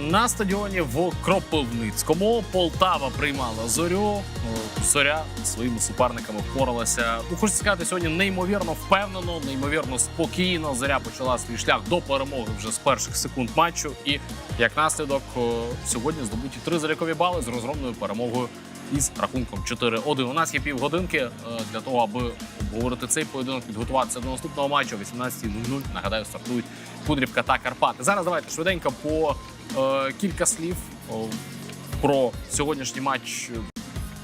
На стадіоні в Кропивницькому Полтава приймала зорю. Зоря своїми суперниками впоралася. Ну, хочу сказати, сьогодні неймовірно впевнено, неймовірно спокійно. Зоря почала свій шлях до перемоги вже з перших секунд матчу. І як наслідок, сьогодні здобуті три залікові бали з розгромною перемогою із рахунком 4-1. У нас є півгодинки е, для того, аби обговорити цей поєдинок, підготуватися до наступного матчу о 18.00. Нагадаю, стартують Кудрівка та Карпати. Зараз давайте швиденько по кілька слів про сьогоднішній матч.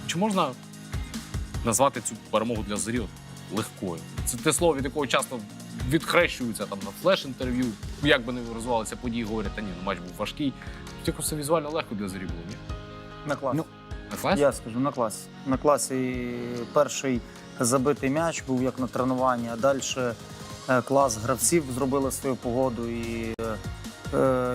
Чи можна назвати цю перемогу для зорі легкою? Це те слово, від якого часто відхрещуються там на флеш-інтерв'ю. Як би не розвивалися події, говорять, та ні, ну матч був важкий. Якось це візуально легко для зорі було, ні? На клас. Ну, На класі? Я скажу на класі. На класі перший забитий м'яч був як на тренуванні, а далі клас гравців зробили свою погоду. І е,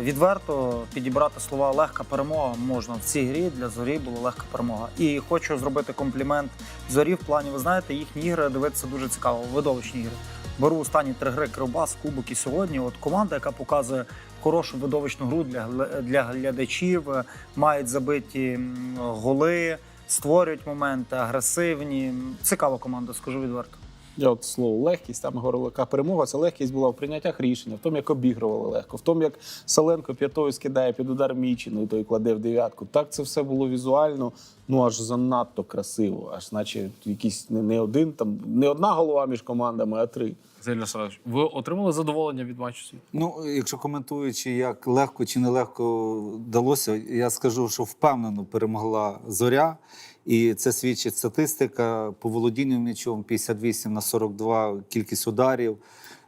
відверто підібрати слова легка перемога можна в цій грі. Для зорі була легка перемога. І хочу зробити комплімент зорі в плані, ви знаєте, їхні ігри дивитися дуже цікаво, видовищні ігри. Беру останні три гри Кривбас, Кубок і сьогодні. От команда, яка показує хорошу видовищну гру для, для глядачів, е, мають забиті голи, створюють моменти, агресивні. Цікава команда, скажу відверто. Я от слово легкість, там говорила, яка перемога, це легкість була в прийняттях рішення, в тому, як обігрували легко, в тому, як Саленко п'ятою скидає під удар Мічину, і той кладе в дев'ятку. Так це все було візуально, ну аж занадто красиво, аж наче якийсь не, не один там, не одна голова між командами, а три. Василь Леонідович, ви отримали задоволення від матчу? сьогодні? Ну, якщо коментуючи, як легко чи нелегко вдалося, я скажу, що впевнено перемогла зоря. І це свідчить статистика по володінню м'ячом 58 на 42 кількість ударів.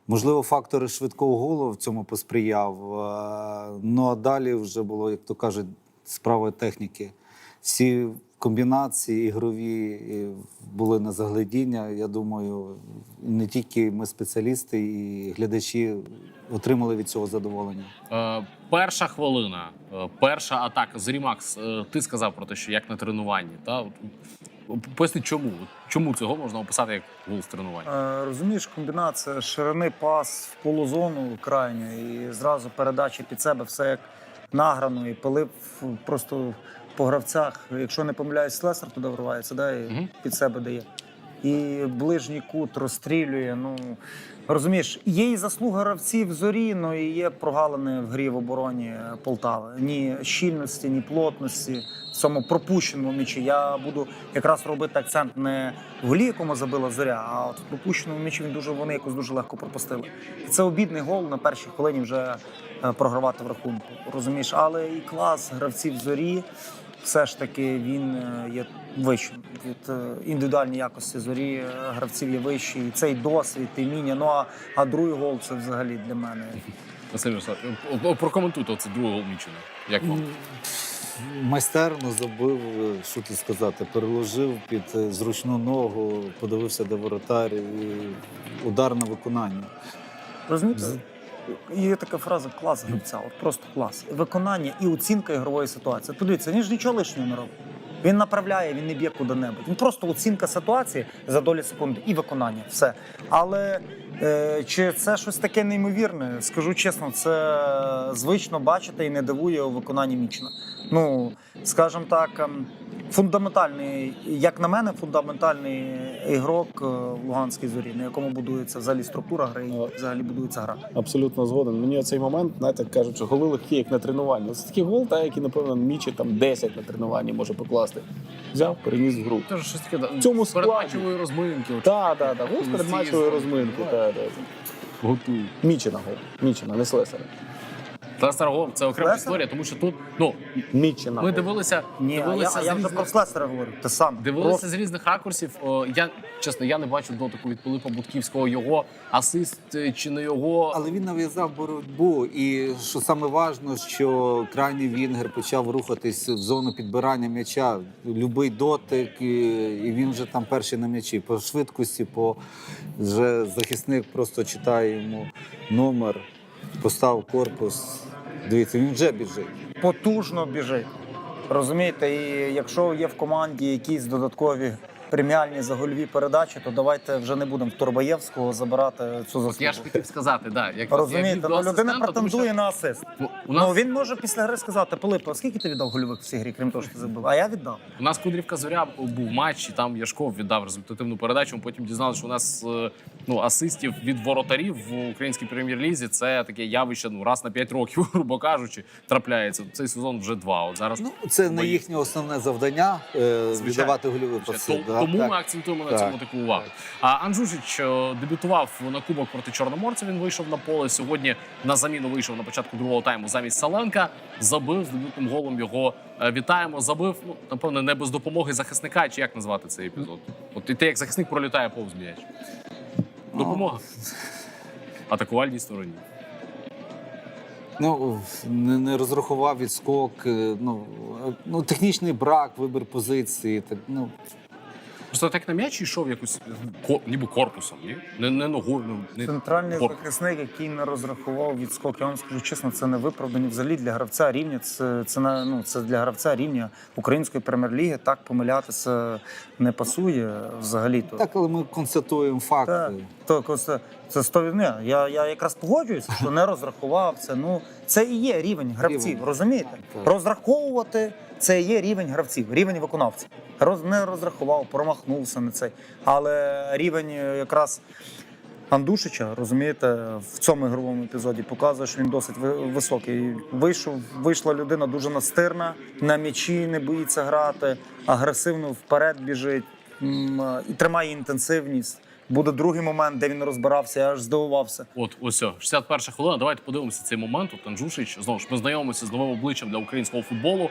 Можливо, фактори швидкого голу в цьому посприяв. Е, Ну а далі вже було, як то кажуть, справа техніки. Всі комбінації ігрові були на заглядіння. Я думаю, не тільки ми спеціалісти і глядачі отримали від цього задоволення. Е, перша хвилина, е, перша атака. Зорі Макс, е, ти сказав про те, що як на тренуванні. Та? Поясни, чому? Чому цього можна описати як гол з тренування? Е, розумієш, комбінація ширини пас в полузону крайню і зразу передачі під себе, все як награно, і Пилип просто по гравцях, якщо не помиляюсь, Слесар туди вривається, да, і Мгм. під себе дає. І ближній кут розстрілює. Ну розумієш, є і заслуга гравців зорі, ну і є прогалини в грі в обороні Полтави. Ні щільності, ні плотності в цьому пропущеному м'ячі. Я буду якраз робити акцент не в голі, якому забила зоря, а от в пропущеному м'ячі він дуже вони якось дуже легко пропустили. І це обідний гол на першій хвилині вже е, програвати в рахунку. Розумієш, але і клас гравців зорі. Все ж таки він е, є вищим. Від е, індивідуальні якості зорі е, гравців є вищий. І цей досвід, і вміння. Ну а, а другий гол це взагалі для мене. Василь прокоментуйте оце другий гол Мічина. Як вам? Майстерно забив, що тут сказати, переложив під зручну ногу, подивився де воротар і удар на виконання. Розумієте? Є така фраза клас гравця, от просто клас. Виконання і оцінка ігрової ситуації. Подивіться, він ж нічого лишнього не робить. Він направляє, він не б'є куди-небудь. Він просто оцінка ситуації за долі секунди і виконання. Все. Але чи це щось таке неймовірне? Скажу чесно, це звично бачити і не дивує у виконанні Мічна. Ну, скажімо так, ем, фундаментальний, як на мене, фундаментальний ігрок е, в Луганській зорі, на якому будується взагалі структура гри, і взагалі будується гра. Абсолютно згоден. Мені цей момент, знаєте, кажуть, що голи легкі, як на тренуванні. Це такий гол, та, який, напевно, Мічі там 10 на тренуванні може покласти. Взяв, переніс в гру. Це ж щось таке В цьому складі. розминки. Так, так, так. Гол з Ці розминки. так. Так, да. Готують. Мічина гол. Мічина, не Слесаря. Гол це окрема Слесар? історія, тому що тут ну Мічина. ми дивилися, Ні, а я, дивилися а я вже про Слесера говорю. Те саме. Дивилися Просто з різних ракурсів. О, я чесно, я не бачив дотику від Пилипа Будківського. Його асист е, чи не його. Але він нав'язав боротьбу, і що саме важно, що крайній Вінгер почав рухатись в зону підбирання м'яча. Любий дотик, і, і він вже там перший на м'ячі. По швидкості, по вже захисник просто читає йому номер, постав корпус. Дивіться, він вже біжить. потужно біжить. Розумієте, і якщо є в команді якісь додаткові преміальні за гольові передачі, то давайте вже не будемо в Турбаєвського забирати цю От я ж хотів сказати, да, як Розумієте, ну, людина тому що, претендує на асист. ну, у нас Ну він може після гри сказати: Пилипо, а скільки ти віддав гольових в цій грі, крім того, що ти забив? А я віддав. У нас Кудрівка Зоря був матч, і там Яшков віддав результативну передачу. Ми потім дізналися, що у нас е, ну, асистів від воротарів в українській прем'єр-лізі це таке явище ну, раз на 5 років, грубо кажучи, трапляється. Цей сезон вже два. От зараз Ну, це не їхнє основне завдання е, віддавати гольові паси. Да, тому так. ми акцентуємо на цьому таку увагу. А Анжужич е, дебютував на кубок проти Чорноморця. Він вийшов на поле. Сьогодні на заміну вийшов на початку другого тайму замість Саленка. Забив з дебютним голом. Його е, вітаємо. Забив. Ну напевно, не без допомоги захисника. Чи як назвати цей епізод? От і те, як захисник пролітає повз м'яч. Допомога. Атакувальній стороні. Ну, не, не розрахував відскок, е, ну, ну, технічний брак, вибір позиції. Так, ну, Просто так на м'яч йшов якось ко- ніби корпусом, ні? Не, не ногою, ну, не Центральний корпусом. захисник, який не розрахував відскок. Я вам скажу чесно, це не виправдані взагалі для гравця рівня. Це, це, на- ну, це для гравця рівня української прем'єр-ліги. Так помилятися не пасує взагалі. То так, але ми констатуємо факти. Так, то це, це 100 ні, я, я якраз погоджуюся, що не розрахував це. Ну це і є рівень гравців. Рівень. Розумієте? Розраховувати це є рівень гравців, рівень виконавців. Роз не розрахував, промахнувся на цей. Але рівень е, якраз. Андушича, розумієте, в цьому ігровому епізоді показує, що він досить високий. Вийшов, вийшла людина дуже настирна, на м'ячі не боїться грати, агресивно вперед біжить і тримає інтенсивність. Буде другий момент, де він розбирався, я аж здивувався. От, ось, о, 61 хвилина. Давайте подивимося цей момент. От Анжушич, знову ж ми знайомимося з новим обличчям для українського футболу.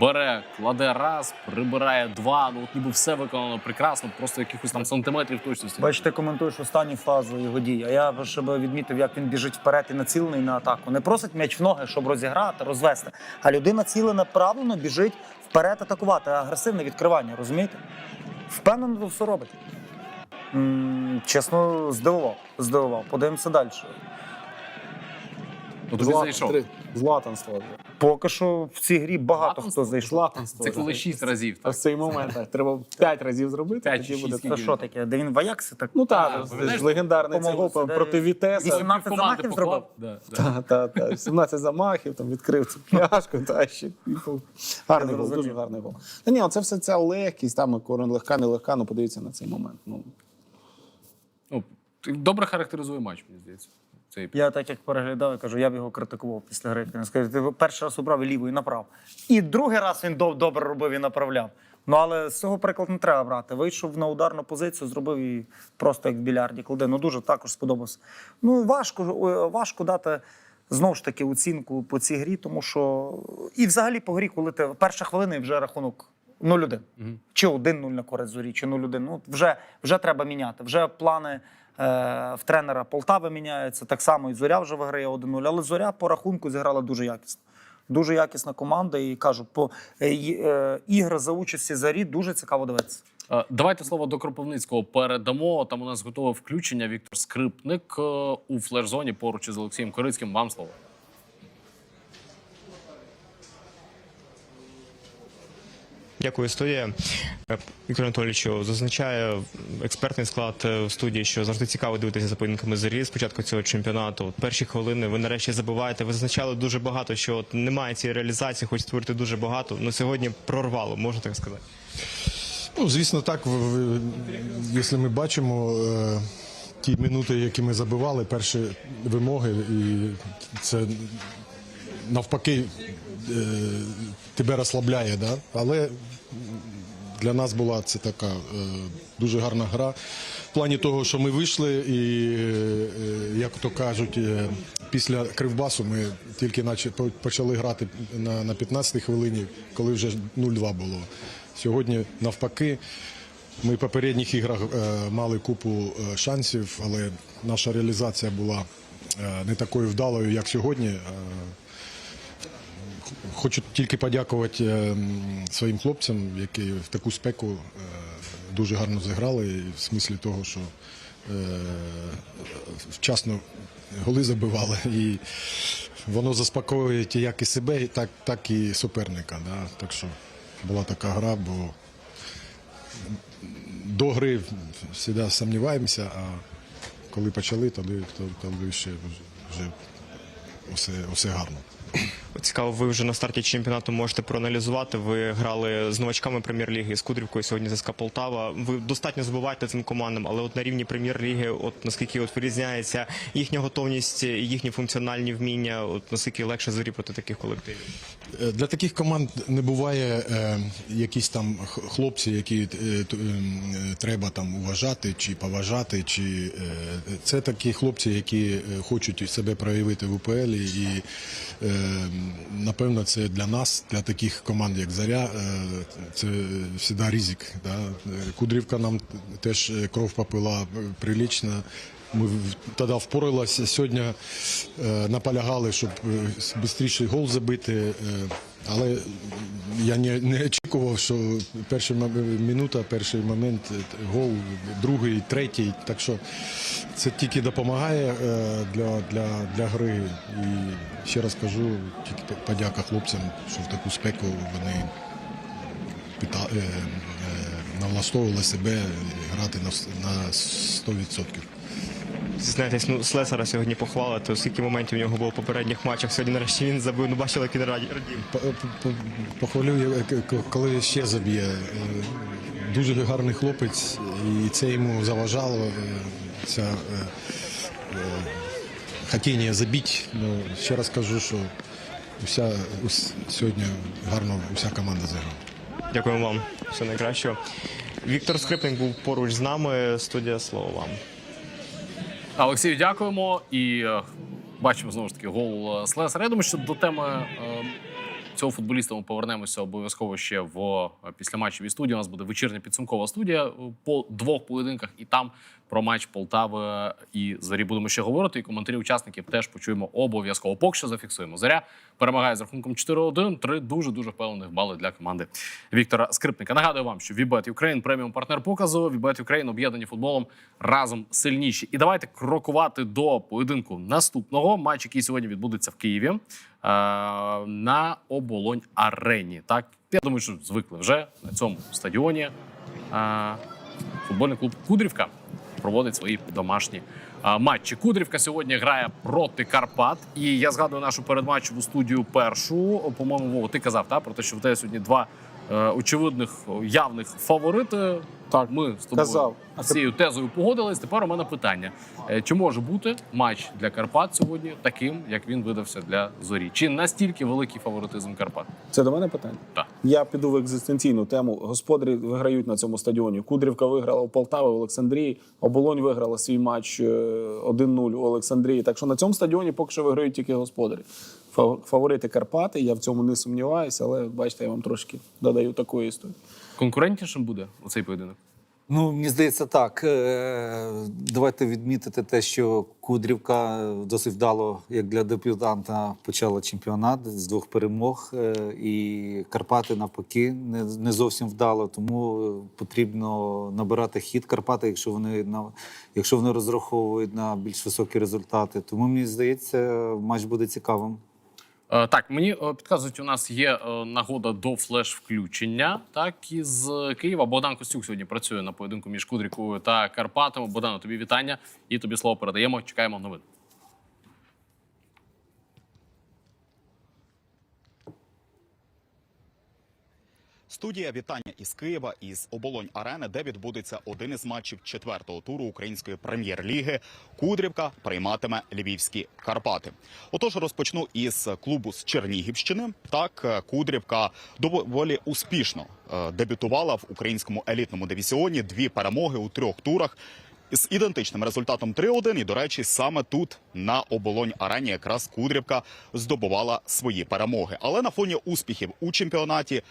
Бере, кладе раз, прибирає два. Ну от ніби все виконано прекрасно, просто якихось там сантиметрів точності. Бачите, коментуєш останню фазу його дій. А я б ще би відмітив, як він біжить вперед і націлений на атаку. Не просить м'яч в ноги, щоб розіграти, розвести. А людина цілена правильно біжить вперед атакувати. Агресивне відкривання, розумієте? Впевнено, то все робить. Чесно, здивував. Здивував. Подивимося далі. Ну, тобі зайшов. три. Златанство. Поки що в цій грі багато Златанство? хто зайшов. Златанство. Це коли шість разів. Так? Ось цей момент так, треба п'ять разів зробити. П'ять тоді буде шість. Це що таке? Де він в Аяксі так? Ну так, це ж легендарний цей гол проти Вітеса. 18 Команди замахів поклав. Да, да. Та, та, та, 17 замахів, там відкрив цю пляшку, та ще і гарний гол, дуже гарний гол. Та ні, це все ця легкість, там корон легка, не легка, ну подивіться на цей момент. Ну, Ну, ти добре характеризує матч, мені здається. Цей Я так як переглядав, я кажу, я б його критикував після гри. Він скаже, ти перший раз обрав і ліву і направ. І другий раз він доб- добре робив і направляв. Ну але з цього приклад не треба брати. Вийшов на ударну позицію, зробив і просто як в більярді кладе. Ну дуже також сподобався. Ну важко, важко дати. Знову ж таки, оцінку по цій грі, тому що і взагалі по грі, коли ти перша хвилина і вже рахунок 0-1. Чи 1-0 на користь зорі, чи 0-1. Ну, вже, вже треба міняти. Вже плани е, в тренера Полтави міняються. Так само і зоря вже виграє 1-0. Але зоря по рахунку зіграла дуже якісно. Дуже якісна команда. І кажу, по е, е, ігри за участі зарі дуже цікаво дивитися. Е, Давайте слово до Кропивницького передамо. Там у нас готове включення. Віктор Скрипник е, у флеш-зоні поруч із Олексієм Корицьким. Вам слово. Дякую, студія. Е, Віктор Анатолійовичу, зазначає експертний склад е, в студії, що завжди цікаво дивитися за поєдинками зорі з початку цього чемпіонату. Перші хвилини ви нарешті забуваєте. Ви зазначали дуже багато, що от немає цієї реалізації, хоч створити дуже багато. Ну сьогодні прорвало, можна так сказати. Ну, звісно, так. Якщо ми бачимо е, ті минути, які ми забивали, перші вимоги, і це навпаки тебе розслабляє, да? але для нас була це така е, дуже гарна гра. В плані того, що ми вийшли, і, е, як то кажуть, е, після кривбасу ми тільки наче по- почали грати на, на 15-й хвилині, коли вже 0-2 було. Сьогодні навпаки. Ми в попередніх іграх мали купу шансів, але наша реалізація була не такою вдалою, як сьогодні. Хочу тільки подякувати е, своїм хлопцям, які в таку спеку е, дуже гарно зіграли, в смислі того, що е, вчасно голи забивали. І воно заспокоює як і себе, так, так і суперника. Да? Так що була така гра, бо до гри завжди сумніваємося, а коли почали, тоді, то- тоді ще вже все, все гарно. Цікаво, ви вже на старті чемпіонату можете проаналізувати. Ви грали з новачками прем'єр-ліги з Кудрівкою сьогодні ЗСКА Полтава. Ви достатньо забуваєте цим командам, але от на рівні прем'єр-ліги, от наскільки от вирізняється їхня готовність, їхні функціональні вміння, от наскільки легше зорі проти таких колективів. Е, Для таких команд не буває е, якісь там хлопці, які е, е, треба там уважати чи поважати. Чи е, це такі хлопці, які е, хочуть себе проявити в УПЛ, і е, напевно це для нас, для таких команд, як Заря, е, це завжди ризик. Да? Кудрівка нам теж е, кров попила е, прилічно. Ми тоді впоралися. Сьогодні е, наполягали, щоб швидше гол забити. Е, але я не, не очікував, що перша минута, перший момент, е, гол, другий, третій. Так що це тільки допомагає е, для, для, для гри. І ще раз кажу, тільки подяка хлопцям, що в таку спеку вони е, е, налаштовували себе грати на, на 100%. Зізнайтесь, ну Слесара сьогодні похвалити, скільки моментів у нього було в попередніх матчах. Сьогодні нарешті він забив. Ну бачили, як він раді- радів. Похвалю, к- коли ще заб'є. Е, Дуже гарний хлопець, і це йому заважало. е, Ця е, е, хотіння забити. Ну, ще раз кажу, що уся, ус- сьогодні гарно вся команда зіграла. Дякуємо вам. Все найкращого. Віктор Скрипник був поруч з нами. Студія слово вам. Олексію, дякуємо. І е, бачимо знову ж таки гол Слеса. Слесара. Я думаю, що до теми е, цього футболіста ми повернемося обов'язково ще в після післяматчевій студії. У нас буде вечірня підсумкова студія е, по двох поєдинках, і там про матч Полтави і Зорі будемо ще говорити. І коментарі учасників теж почуємо обов'язково. Поки що зафіксуємо. Зоря перемагає з рахунком 4-1. Три дуже дуже впевнених бали для команди Віктора Скрипника. Нагадую вам, що Вібет Україн преміум партнер показу. Вібет Україн об'єднані футболом разом сильніші. І давайте крокувати до поєдинку наступного матч, який сьогодні відбудеться в Києві е, на оболонь арені. Так я думаю, що звикли вже на цьому стадіоні. Е, футбольний клуб Кудрівка проводить свої домашні матчі. Кудрівка сьогодні грає проти Карпат. І я згадую нашу передматчеву студію першу. По-моєму, Вова, ти казав та, про те, що в тебе сьогодні два е, очевидних явних фаворити. Так, Ми з тобою казав. З цією тезою погодились. Тепер у мене питання: Е, чи може бути матч для Карпат сьогодні таким, як він видався для зорі? Чи настільки великий фаворитизм Карпат? Це до мене питання? Так. Я піду в екзистенційну тему. Господарі виграють на цьому стадіоні. Кудрівка виграла у Полтаві, в Олександрії. Оболонь виграла свій матч е, 1-0 у Олександрії. Так що на цьому стадіоні поки що виграють тільки господарі. Фа- Фаворити Карпати, я в цьому не сумніваюся, але бачите, я вам трошки додаю такої історії. Конкурентнішим буде оцей поєдинок? Ну, мені здається, так. Е, Давайте відмітити те, що Кудрівка досить вдало, як для дебютанта, почала чемпіонат з двох перемог. Е, І Карпати навпаки не, зовсім вдало. Тому потрібно набирати хід Карпати, якщо вони на якщо вони розраховують на більш високі результати. Тому мені здається, матч буде цікавим. Е, Так, мені е, підказують, у нас є е, нагода до флеш-включення. Так, із Києва. Богдан Костюк сьогодні працює на поєдинку між Кудрікою та Карпатами. Богдану, тобі вітання і тобі слово передаємо. Чекаємо новин. Студія вітання із Києва із оболонь арени, де відбудеться один із матчів четвертого туру української прем'єр-ліги. Кудрівка прийматиме львівські Карпати. Отож, розпочну із клубу з Чернігівщини. Так, Кудрівка доволі успішно е, дебютувала в українському елітному дивізіоні. Дві перемоги у трьох турах. З ідентичним результатом 3-1. І, до речі, саме тут на оболонь арені якраз Кудрівка здобувала свої перемоги. Але на фоні успіхів у чемпіонаті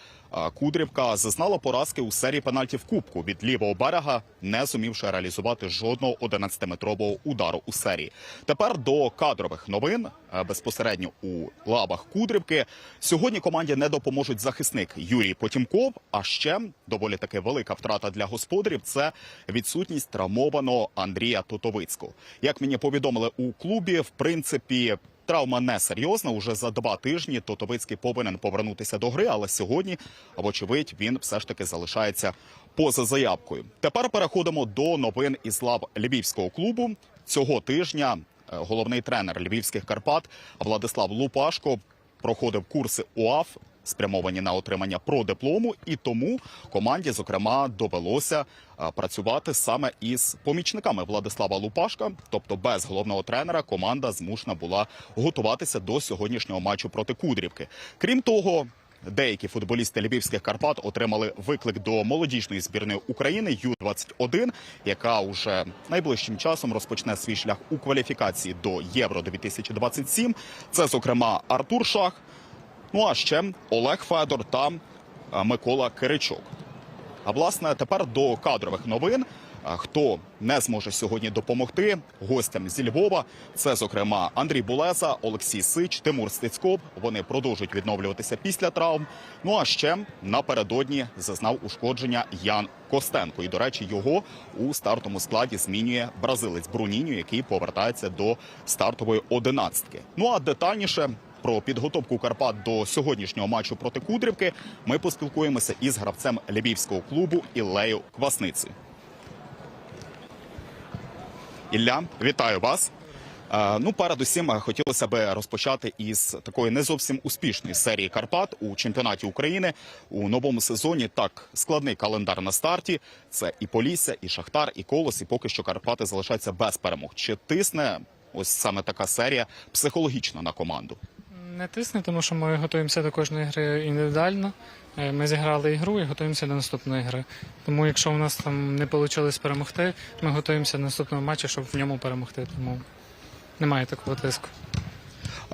Кудрівка зазнала поразки у серії пенальтів Кубку від лівого берега, не зумівши реалізувати жодного 11-метрового удару у серії. Тепер до кадрових новин безпосередньо у лабах Кудрівки. Сьогодні команді не допоможуть захисник Юрій Потімков. А ще доволі таки велика втрата для господарів це відсутність травмованого Андрія Тотовицького. Як мені повідомили у клубі, в принципі. Травма не серйозна. Уже за два тижні Тотовицький повинен повернутися до гри, але сьогодні, вочевидь, він все ж таки залишається поза заявкою. Тепер переходимо до новин із лав львівського клубу. Цього тижня е, головний тренер львівських Карпат Владислав Лупашко проходив курси УАФ, спрямовані на отримання продиплому, і тому команді, зокрема, довелося е, працювати саме із помічниками Владислава Лупашка. Тобто, без головного тренера команда змушена була готуватися до сьогоднішнього матчу проти Кудрівки. Крім того. Деякі футболісти львівських Карпат отримали виклик до молодіжної збірної України Ю-21, яка уже найближчим часом розпочне свій шлях у кваліфікації до Євро 2027. Це, зокрема, Артур Шах, ну а ще Олег Федор та е, Микола Киричок. А власне тепер до кадрових новин. Хто не зможе сьогодні допомогти гостям зі Львова? Це, зокрема, Андрій Булеза, Олексій Сич, Тимур Стецьков. Вони продовжують відновлюватися після травм. Ну а ще напередодні зазнав ушкодження Ян Костенко. І, до речі, його у стартовому складі змінює бразилець Бруніньо, який повертається до стартової одинадцятки. Ну а детальніше про підготовку Карпат до сьогоднішнього матчу проти Кудрівки ми поспілкуємося із гравцем львівського клубу Іллею Квасниці. Ілля, вітаю вас. Е, Ну, передусім, е, хотілося б розпочати із такої не зовсім успішної серії Карпат у чемпіонаті України у новому сезоні. Так, складний календар на старті. Це і Полісся, і Шахтар, і Колос. І поки що Карпати залишаються без перемог. Чи тисне ось саме така серія психологічно на команду? Не тисне, тому що ми готуємося до кожної гри індивідуально. Е, Ми зіграли ігру і готуємося до наступної гри. Тому якщо у нас там не вийшло перемогти, ми готуємося до наступного матчу, щоб в ньому перемогти. Тому немає такого тиску.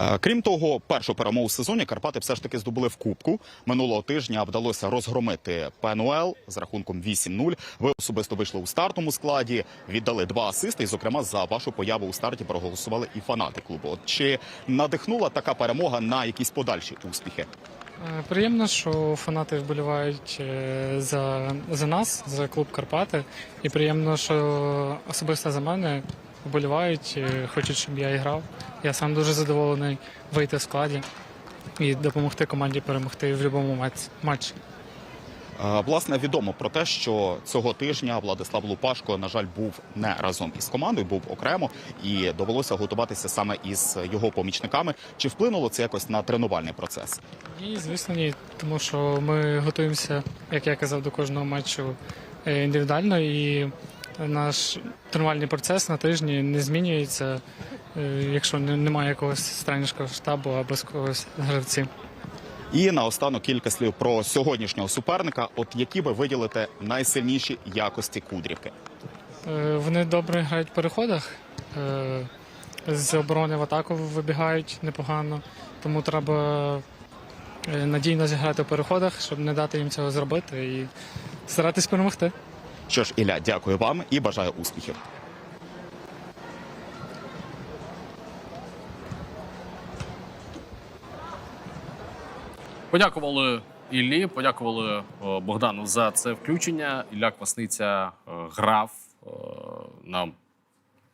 Е, Крім того, першу перемогу в сезоні Карпати все ж таки здобули в кубку. Минулого тижня вдалося розгромити ПНУЛ з рахунком 8-0. Ви особисто вийшли у стартовому складі, віддали два асисти. І, зокрема, за вашу появу у старті проголосували і фанати клубу. От чи надихнула така перемога на якісь подальші успіхи? Е, Приємно, що фанати вболівають е, за, за нас, за клуб Карпати. І приємно, що особисто за мене вболівають, е, хочуть, щоб я і грав. Я сам дуже задоволений вийти в складі і допомогти команді перемогти в будь-якому матчі. Власне, відомо про те, що цього тижня Владислав Лупашко, на жаль, був не разом із командою, був окремо, і довелося готуватися саме із його помічниками. Чи вплинуло це якось на тренувальний процес? Ні, звісно, ні. Тому що ми готуємося, як я казав, до кожного матчу е, індивідуально, і наш тренувальний процес на тижні не змінюється, е, якщо немає якогось тренерського штабу або з когось гравців. І наостанок кілька слів про сьогоднішнього суперника. От які ви виділите найсильніші якості Кудрівки? Е, Вони добре грають в переходах, е, з оборони в атаку вибігають непогано, тому треба надійно зіграти в переходах, щоб не дати їм цього зробити і старатись перемогти. Що ж, Ілля, дякую вам і бажаю успіхів. Подякували Іллі, подякували е, Богдану за це включення. Ілля Квасниця е, грав е, на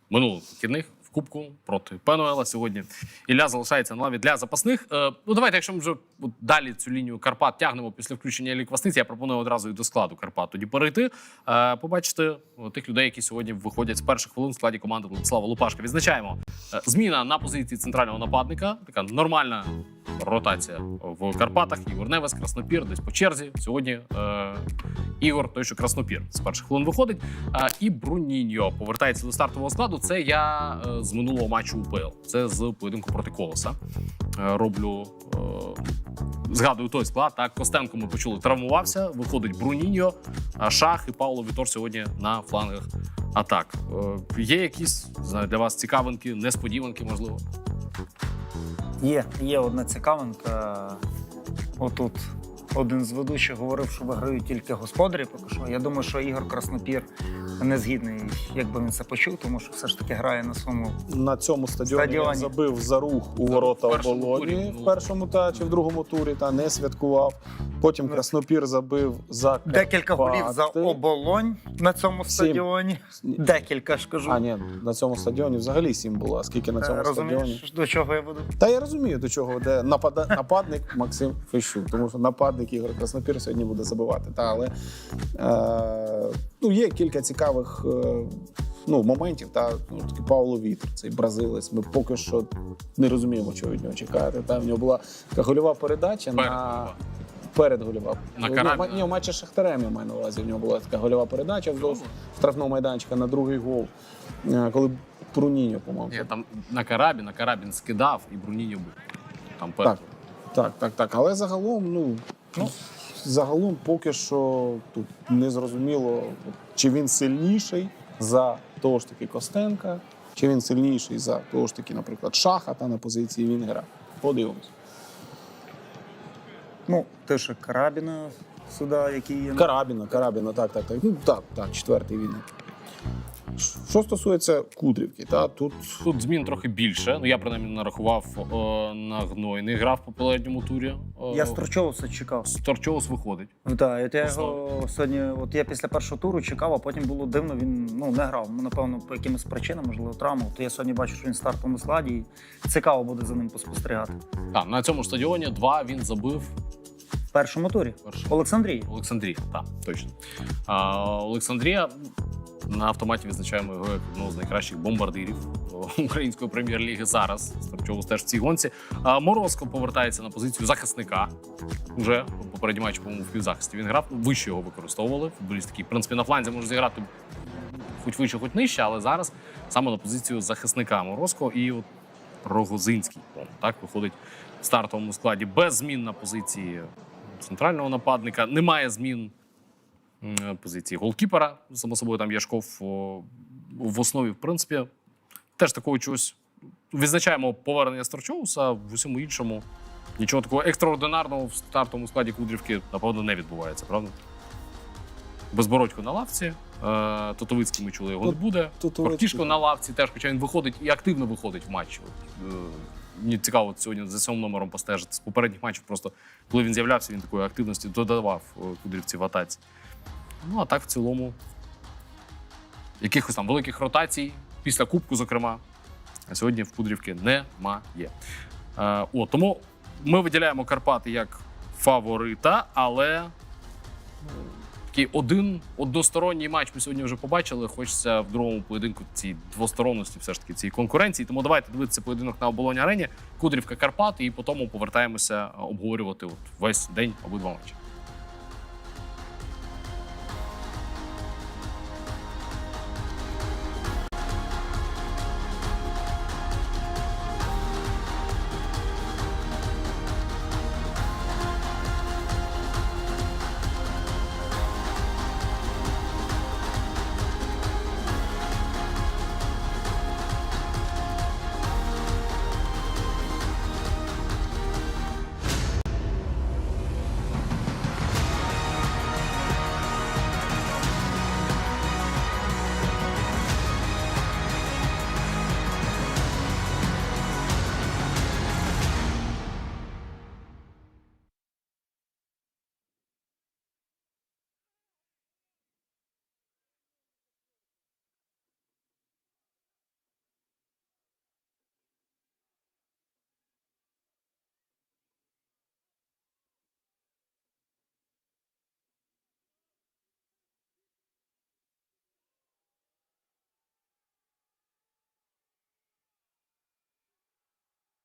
минулих вихідних Кубку проти Пенуела сьогодні. Ілля залишається на лаві для запасних. Е, Ну давайте, якщо ми вже далі цю лінію Карпат тягнемо після включення Іллі я пропоную одразу і до складу Карпат тоді перейти. Е, Побачити е, тих людей, які сьогодні виходять з перших хвилин в складі команди Владислава Лупашка. Відзначаємо зміна на позиції центрального нападника. Така нормальна ротація в Карпатах. Ігор Невес, Краснопір, десь по черзі. Сьогодні е, Ігор, той, що Краснопір з перших хвилин виходить. А, і Бруніньо повертається до стартового складу. Це я е, з минулого матчу УПЛ. Це з поєдинку проти колоса. Е, роблю. Е, Згадую той склад. Так, Костенко ми почули, травмувався. Виходить Бруніньо, Шах і Павло Вітор сьогодні на флангах атак. Е, є якісь знаю, для вас цікавинки, несподіванки, можливо. Є, є одна цікавинка. Отут один з ведучих говорив, що виграють тільки господарі. Поки що. Я думаю, що Ігор Краснопір не згідний, якби він це почув, тому що все ж таки грає на своєму На цьому стадіоні, Стадіоні. він забив за рух у ворота оболоні ну. в першому та чи в другому турі, та не святкував. Потім Краснопір забив за декілька голів за оболонь на цьому Сім. стадіоні. Декілька ж кажу. А, ні, на цьому стадіоні взагалі сім було. А скільки на цьому Е, стадіоні? До чого я веду? Та я розумію, до чого де напада... нападник Максим Фещук, тому що нападник Ігор Краснопір сьогодні буде забивати. Та, але е... ну, є кілька цікавих е... ну, моментів. Та, ну, такий Пауло Вітер, цей бразилець. Ми поки що не розуміємо, чого від нього чекати. Та, в нього була така гольова передача Перед на. Перед гольова. На Ні, Карабіна. Ні, в матчі з Шахтарем я маю на увазі. В нього була така гольова передача вздовж штрафного майданчика на другий гол. Е, Коли Бруніньо, по-моєму, Ні, там на карабін, на карабін скидав і Бруніньо був. Там перед. Так, так, так, так. Але загалом, ну, ну загалом поки що тут не зрозуміло, чи він сильніший за того ж таки Костенка, чи він сильніший за того ж таки, наприклад, Шаха та на позиції Вінгера. Подивимось. Ну, те, що Карабіна сюди, який є. Карабіна, Карабіна, так, так, так. Ну так, так, четвертий він. Що стосується Кудрівки, та тут Тут змін трохи більше. Ну я принаймні нарахував е, на гнойний грав в попередньому турі. Е, Я Строчовуса чекав. Сторчоус виходить. Так, от я його сьогодні, от я після першого туру чекав, а потім було дивно, він ну, не грав. Ну, Напевно, по якимось причинам, можливо, травму. То я сьогодні бачу, що він в стартовому складі і цікаво буде за ним поспостерігати. Так, на цьому стадіоні два він забив В першому турі. Перший. Олександрій. Олександрія. Так, точно. А, Олександрія на автоматі відзначаємо його як одного з найкращих бомбардирів української прем'єр-ліги зараз. Сторчовус теж в цій гонці. А, Морозко повертається на позицію захисника. Уже попередній матч, по-моєму, в півзахисті він грав. Вище його використовували. Футболіст такий, в принципі, на фланзі може зіграти хоч вище, хоч нижче, але зараз саме на позицію захисника Морозко і от Рогозинський. Так виходить в стартовому складі без змін на позиції центрального нападника. Немає змін позиції голкіпера. Само собою, там Яшков в основі, в принципі, теж такого чогось. Відзначаємо повернення Старчоуса, в усьому іншому. Нічого такого екстраординарного в стартовому складі Кудрівки, напевно, не відбувається, правда? Безбородько на лавці. Е, Тотовицький ми чули, його не буде. Кортішко на лавці теж, хоча він виходить і активно виходить в матч. От, е, Мені цікаво сьогодні за цим номером постежити. З попередніх матчів просто, коли він з'являвся, він такої активності додавав е, Кудрівці в атаці. Ну, а так в цілому, якихось там великих ротацій, після Кубку, зокрема, сьогодні в Кудрівки немає. Е, о, тому ми виділяємо Карпати як фаворита, але ну, такий один односторонній матч ми сьогодні вже побачили. Хочеться в другому поєдинку цій двосторонності, все ж таки цій конкуренції. Тому давайте дивитися поєдинок на оболоні арені, Кудрівка Карпати, і потім повертаємося обговорювати от весь день обидва матчі.